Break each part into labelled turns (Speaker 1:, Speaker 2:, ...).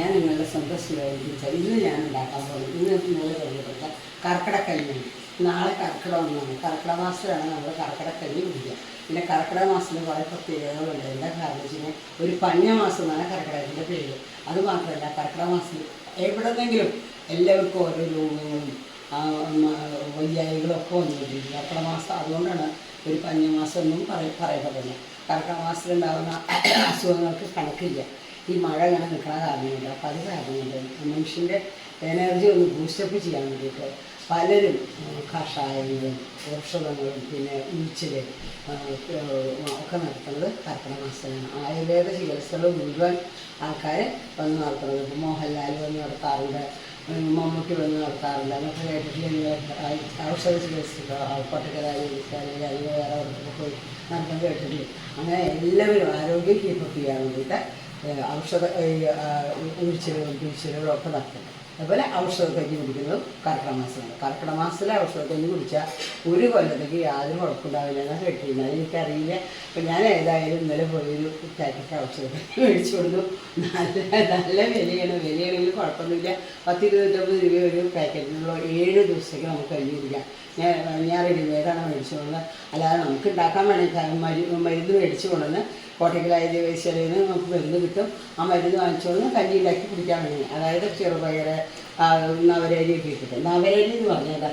Speaker 1: ഞാൻ നിങ്ങളുടെ സ്വന്തം സുഖം ഇന്ന് ഞാൻ ഉണ്ടാക്കാൻ പോകുന്നത് ഇന്ന് നിങ്ങൾ പരിചയപ്പെട്ട കർക്കിടക്കല്ലിയാണ് നാളെ കർക്കിടക ഒന്നാണ്. കർക്കിടക മാസത്തിലാണ് നമ്മൾ കർക്കിടക്കല്ലി കുടിക്കുക പിന്നെ കർക്കിടക മാസത്തിൽ കുറേ പ്രത്യേകതകളുണ്ട്. എന്താ കാരണം വെച്ചാൽ ഒരു പഞ്ഞ മാസം എന്നാണ് കർക്കിടകത്തിന്റെ പേര്. അത് മാത്രമല്ല മാസത്തിൽ എവിടെന്നെങ്കിലും എല്ലാവർക്കും ഓരോ രോഗങ്ങളും വയ്യായികളൊക്കെ വന്നുകൊണ്ടിരിക്കും. കർക്കിടക മാസം അതുകൊണ്ടാണ് ഒരു പഞ്ഞമാസം എന്നും പറയ പറയപ്പെടുന്നത്. കർക്കിടക മാസത്തിലുണ്ടാകുന്ന അസുഖങ്ങൾക്ക് കണക്കില്ല. ഈ മഴ ഇങ്ങനെ നിൽക്കണ കാരണം കൊണ്ട് അത് കാരണം മനുഷ്യന്റെ എനർജി ഒന്ന് ബൂസ്റ്റപ്പ് ചെയ്യാൻ വേണ്ടിയിട്ട് പലരും കഷായങ്ങളും ഔഷധങ്ങളും പിന്നെ ഉഴിച്ചിൽ ഒക്കെ നടത്തുന്നത് കർക്കിടക മാസത്തിലാണ്. ആയുർവേദ ചികിത്സകൾ മുഴുവൻ ആൾക്കാർ വന്ന് നടത്തുന്നത്. ഇപ്പോൾ മോഹൻലാൽ വന്ന് നടത്താറുണ്ട് മമ്മൂട്ടി വന്ന് നടത്താറുണ്ട്. എന്നൊക്കെ കേട്ടിട്ടില്ല ഔഷധ ചികിത്സ കോട്ടക്കര ചികിത്സാലയം അല്ലെങ്കിൽ വേറെ അവിടത്തൊക്കെ പോയി നടത്തുന്നത് കേട്ടിട്ടില്ല? അങ്ങനെ എല്ലാവരും ആരോഗ്യം കീപ്പപ്പ് ചെയ്യാൻ വേണ്ടിയിട്ട് ഔഷധ ഉഴിച്ചിലുകളും പിഴിച്ചിലുകളും ഒക്കെ നടത്തും. അതുപോലെ ഔഷധ കഞ്ഞി കുടിക്കുന്നതും കർക്കിടക മാസമാണ് കർക്കിടക മാസത്തിലെ ഔഷധ കഞ്ഞി കുടിച്ചാൽ ഒരു കൊല്ലത്തേക്ക് യാതൊരു കുഴപ്പമുണ്ടാവില്ല. എന്നാണ് കേട്ടിരുന്നത് എനിക്കറിയില്ല. അപ്പം ഞാൻ ഏതായാലും ഇന്നലെ പോയൊരു പാക്കറ്റ് ഔഷധം മേടിച്ചു കൊടുത്തു. നല്ല നല്ല വിലയാണ്. വിലയാണെങ്കിൽ കുഴപ്പമൊന്നുമില്ല. പത്ത് ഇരുപത്തൊമ്പത് രൂപ ഒരു പാക്കറ്റിനുള്ള ഏഴ് ദിവസത്തേക്ക് നമുക്ക് കഞ്ഞി കുടിക്കാം. ഞാൻ ഞാൻ റെഡിമെയ്ഡാണ് മേടിച്ചു കൊണ്ടുവന്നത്. അല്ലാതെ നമുക്ക് ഉണ്ടാക്കാൻ വേണമെങ്കിൽ മരുന്ന് മേടിച്ചു കൊണ്ടുവന്ന് കോട്ടയ്ക്കലായ ദേവേശ്വരയിൽ നിന്ന് നമുക്ക് മരുന്ന് കിട്ടും. ആ മരുന്ന് വാങ്ങിച്ചുകൊണ്ട് കഞ്ഞി ഉണ്ടാക്കി കുടിക്കാൻ വേണ്ടി. അതായത് ചെറുപയർ നവരരിയൊക്കെ കിട്ടും നവരരി എന്ന് പറഞ്ഞാൽ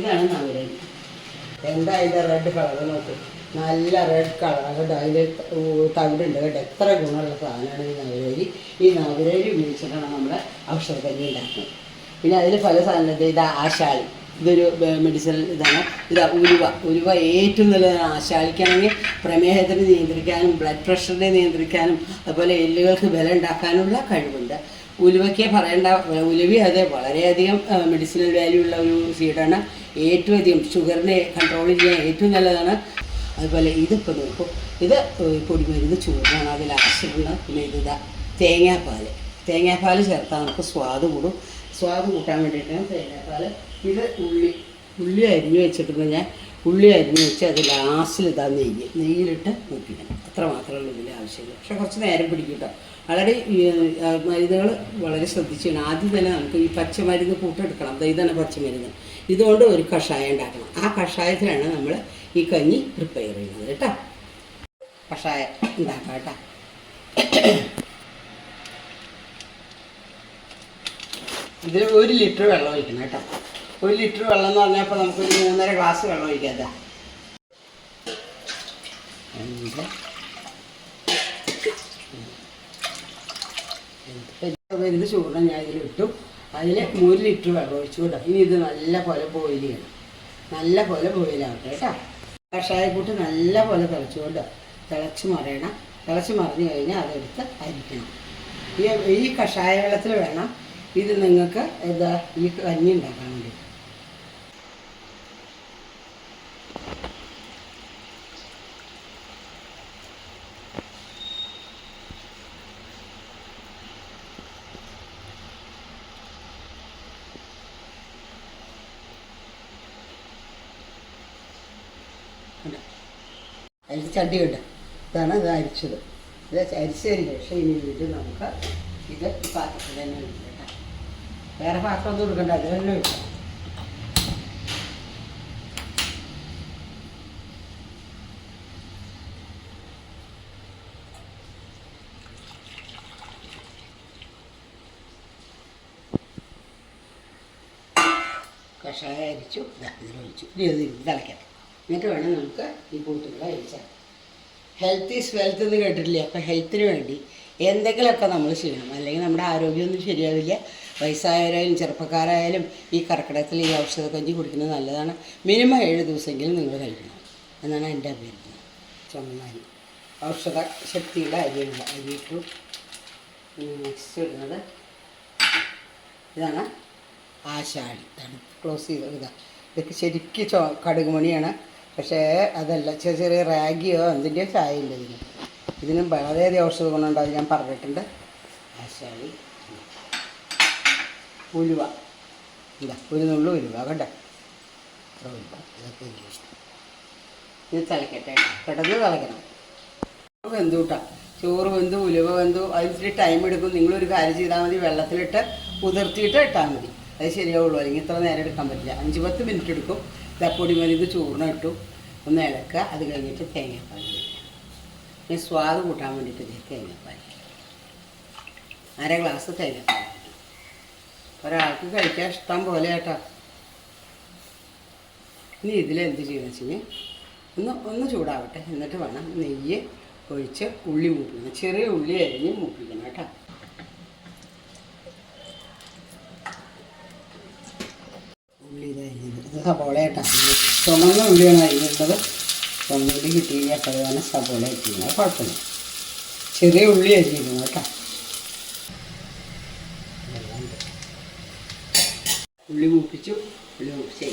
Speaker 1: ഇതാണ് നവരരി എന്താ അതിന്റെ റെഡ് കളർ നോക്ക്. നല്ല റെഡ് കളർ കേട്ടോ അതിൽ തവിടുണ്ട് കേട്ടോ എത്ര ഗുണമുള്ള സാധനമാണ് ഈ നവരരി ഈ നവരരി ഉപയോഗിച്ചിട്ടാണ് നമ്മൾ ഔഷധ കഞ്ഞി ഉണ്ടാക്കുന്നത്. പിന്നെ അതിൽ പല സാധനം ഇത് ആശാളി ഇതൊരു മെഡിസിനൽ ഇതാണ്. ഇത് ഉലുവ. ഉലുവ ഏറ്റവും നല്ലതാണ്. ആശാലിക്കാണെങ്കിൽ പ്രമേഹത്തിന് നിയന്ത്രിക്കാനും ബ്ലഡ് പ്രഷറിനെ നിയന്ത്രിക്കാനും അതുപോലെ എല്ലുകൾക്ക് ബലം ഉണ്ടാക്കാനുള്ള കഴിവുണ്ട്. ഉലുവയ്ക്ക് പറയേണ്ട ഉലുവി അത് വളരെയധികം മെഡിസിനൽ വാല്യൂ ഉള്ള ഒരു സീഡാണ് ഏറ്റവും അധികം ഷുഗറിനെ കൺട്രോൾ ചെയ്യാൻ ഏറ്റവും നല്ലതാണ്. അതുപോലെ ഇതിപ്പോൾ നോക്കും. ഇത് പൊടിമരുന്ന് ചൂടാണ്. അതിൽ ആവശ്യമുള്ള പിന്നെ ഇതാ തേങ്ങാപ്പാൽ തേങ്ങാപ്പാൽ ചേർത്താൽ നമുക്ക് സ്വാദ് കൂടും. സ്വാദ് കൂട്ടാൻ വേണ്ടിയിട്ടാണ് തേങ്ങാപ്പാൽ ഇത് ഉള്ളി ഉള്ളി അരിഞ്ഞു വെച്ചിട്ടുണ്ട് ഞാൻ. ഉള്ളി അരിഞ്ഞു വെച്ച് അത് ലാസ്റ്റിൽ ഇതാ നെയ്യ്. നെയ്യിലിട്ട് മുക്കിക്കണം അത്ര മാത്രമേ ഉള്ളൂ ഇതിന്റെ ആവശ്യമുള്ളൂ. പക്ഷെ കുറച്ച് നേരം പിടിക്കും കേട്ടോ. വളരെ മരുന്നുകൾ വളരെ ശ്രദ്ധിച്ചാണ്. ആദ്യം തന്നെ നമുക്ക് ഈ പച്ചമരുന്ന് കൂട്ടെടുക്കണം. ഇതാണ് പച്ചമരുന്ന്. ഇതുകൊണ്ട് ഒരു കഷായം ഉണ്ടാക്കണം. ആ കഷായത്തിലാണ് നമ്മൾ ഈ കഞ്ഞി പ്രിപ്പയർ ചെയ്യുന്നത് കേട്ടോ. കഷായം ഉണ്ടാക്കാം കേട്ടോ. ഇതിൽ ഒരു ലിറ്റർ വെള്ളം ഒഴിക്കണം കേട്ടോ. ഒരു ലിറ്റർ വെള്ളം എന്ന് പറഞ്ഞപ്പോൾ നമുക്കൊരു മൂന്നര ഗ്ലാസ് വെള്ളം ഒഴിക്കാം ഇതിന് ചൂടം ഞാൻ ഇതിൽ ഇട്ടു. അതിൽ ഒരു ലിറ്റർ വെള്ളം ഒഴിച്ചു കേട്ടോ. ഇനി ഇത് നല്ല പോലെ ബോയിൽ ചെയ്യണം. നല്ല പോലെ ബോയിലാവട്ടെ കേട്ടോ. കഷായക്കൂട്ട് നല്ല പോലെ തിളച്ചുകൊണ്ട് തിളച്ച് മറിയണം. തിളച്ച് മറിഞ്ഞു കഴിഞ്ഞാൽ അതെടുത്ത് അരിക്കണം. ഈ ഈ കഷായ വെള്ളത്തിൽ വേണം ഇത് നിങ്ങൾക്ക് എന്താ ഈ കഞ്ഞി ഉണ്ടാക്കാൻ വേണ്ടി അതിൽ ചട്ടി ഉണ്ട്. ഇതാണ് ഇത് അരിച്ചത്. ഇത് അരിച്ചതിന് ശേഷം ഇനി വീട്ടിൽ നമുക്ക് ഇത് പാത്രത്തിൽ തന്നെ കേട്ടോ വേറെ പാത്രം ഒന്നും എടുക്കണ്ട അത് തന്നെ ഒഴിക്കാം കഷായം എന്നിട്ട് വേണം നമുക്ക് ഈ കൂട്ടുകളെ അരിച്ചാൽ ഹെൽത്ത് ഈസ് വെൽത്ത് എന്ന് കേട്ടിട്ടില്ലേ? അപ്പോൾ ഹെൽത്തിന് വേണ്ടി എന്തെങ്കിലുമൊക്കെ നമ്മൾ ചെയ്യണം. അല്ലെങ്കിൽ നമ്മുടെ ആരോഗ്യമൊന്നും ശരിയാവില്ല. വയസ്സായവരായാലും ചെറുപ്പക്കാരായാലും ഈ കർക്കിടകത്തിൽ ഈ ഔഷധ കഞ്ഞി കുടിക്കുന്നത് നല്ലതാണ്. മിനിമം ഏഴ് ദിവസമെങ്കിലും നിങ്ങൾ കഴിക്കണം എന്നാണ് എന്റെ അഭ്യർത്ഥന ചുമന്നാരി. ഔഷധ ശക്തിയുള്ള അരിയുള്ള അരിയിട്ടു. നെക്സ്റ്റ് ഇടുന്നത് ഇതാണ് ആശാടി. ഇതാണ് ക്ലോസ് ചെയ്ത് ഇതാ. ഇതൊക്കെ ശരിക്കും ചോ കടുക് മണിയാണ് പക്ഷേ അതല്ല ചെറിയ ചെറിയ റാഗിയോ എന്തിന്റെയോ ചായ ഇല്ല ഇതിന്. ഇതിനും വളരെയധികം ഔഷധ ഗുണമുണ്ടാകും ഞാൻ പറഞ്ഞിട്ടുണ്ട്. ആശാടി. ഉലുവ. ഇല്ല ഒരു നുള്ളു ഉലുവ കണ്ടോ? ഇത് തിളക്കട്ടെ പെട്ടെന്ന് തിളക്കണം. വെന്തുകൂട്ടാം ചോറ് വെന്തു ഉലുവ വെന്തു. അതിന് ടൈം എടുക്കും. നിങ്ങളൊരു കാര്യം ചെയ്താൽ മതി. വെള്ളത്തിലിട്ട് കുതിർത്തിയിട്ട് ഇട്ടാൽ മതി. അത് ശരിയാവുള്ളൂ. അല്ലെങ്കിൽ ഇത്ര നേരം എടുക്കാൻ പറ്റില്ല. അഞ്ച് പത്ത് മിനിറ്റ് എടുക്കും. ഇതപ്പൊടി പൊടി മതി ഇത് ചൂർണ ഇട്ടു. ഒന്ന് ഇളക്കുക. അത് കഴിഞ്ഞിട്ട് തേങ്ങാപ്പാൽ. ഇനി സ്വാദ് കൂട്ടാൻ വേണ്ടിയിട്ട് തേങ്ങാപ്പാൽ അര ഗ്ലാസ് തേങ്ങാപ്പാൽ ഒരാൾക്ക് കഴിക്കാൻ ഇഷ്ടം പോലെ കേട്ടോ ഇനി ഇതിലെന്ത് ചെയ്യണം വെച്ചാൽ ഒന്ന് ഒന്ന് ചൂടാവട്ടെ. എന്നിട്ട് വേണം നെയ്യ് ഒഴിച്ച് ഉള്ളി മൂപ്പിക്കണം. ചെറിയ ഉള്ളി അരിഞ്ഞ് മൂപ്പിക്കണം കേട്ടോ. ഉള്ളി ഇത് അരിഞ്ഞത്. ഇത് സബോള കേട്ടോ ചുമന്ന ഉള്ളിയാണ് അരിഞ്ഞിട്ടുള്ളത്. ചുമന്ന ഉള്ളി കിട്ടി തന്നെ സബോള അരിഞ്ഞത് കുഴപ്പമില്ല. ചെറിയ ഉള്ളി അരിഞ്ഞിരുന്നു കേട്ടോ. ഉള്ളി മൂപ്പിച്ചു ഉള്ളി മൂപ്പിച്ച്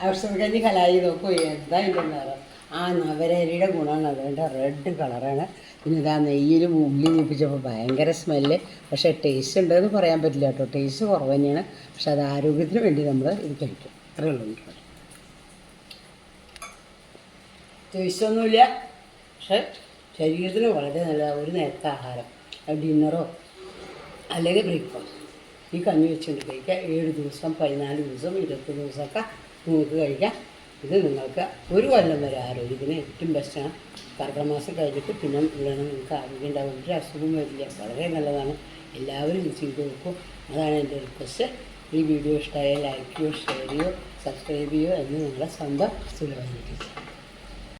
Speaker 1: അവസരക്കഞ്ഞി കലായി നോക്കൂ എന്താ ഇതിന്റെ ആ നവരരിയുടെ ഗുണമാണ് അതുകൊണ്ട് റെഡ് കളറാണ് പിന്നെ ഇതാ നെയ്യിൽ ഉള്ളി മൂപ്പിച്ചപ്പോൾ ഭയങ്കര സ്മെല്ല് പക്ഷേ ടേസ്റ്റ് ഉണ്ടെന്ന് പറയാൻ പറ്റില്ല കേട്ടോ. ടേസ്റ്റ് കുറവ് തന്നെയാണ്. പക്ഷെ അത് ആരോഗ്യത്തിന് വേണ്ടി നമ്മൾ ഇത് കഴിക്കും. അത്രേ ഉള്ളൂ എനിക്ക് പറയാൻ. ടേസ്റ്റ് ഒന്നുമില്ല. പക്ഷെ ശരീരത്തിന് വളരെ നല്ല ഒരു നേരത്തെ ആഹാരം. ഡിന്നറോ അല്ലെങ്കിൽ ബ്രേക്ക്ഫാസ്റ്റ് ഈ കഞ്ഞി വെച്ചുകൊണ്ട് കഴിക്കുക ഏഴ് ദിവസം പതിനാല് ദിവസം ഇരുപത്തി ദിവസമൊക്കെ നിങ്ങൾക്ക് കഴിക്കാം. ഇത് നിങ്ങൾക്ക് ഒരു കൊല്ലം വരെ ആരോഗ്യത്തിന് ഏറ്റവും ബെസ്റ്റാണ് കർക്കമാസം മാസം കഴിഞ്ഞിട്ട് പിന്നെ വേണം നിങ്ങൾക്ക് ആരോഗ്യം ഉണ്ടാവും ഒരു അസുഖം വരില്ല. വളരെ നല്ലതാണ്. എല്ലാവരും ഇത് ചെയ്ത് നോക്കും. അതാണ് എന്റെ റിക്വസ്റ്റ് ഈ വീഡിയോ ഇഷ്ടമായ ലൈക്ക് ഷെയർ ചെയ്യോ സബ്സ്ക്രൈബ് ചെയ്യോ. എന്ന് നിങ്ങളുടെ സ്വന്തം സുലഭമായിരിക്കും.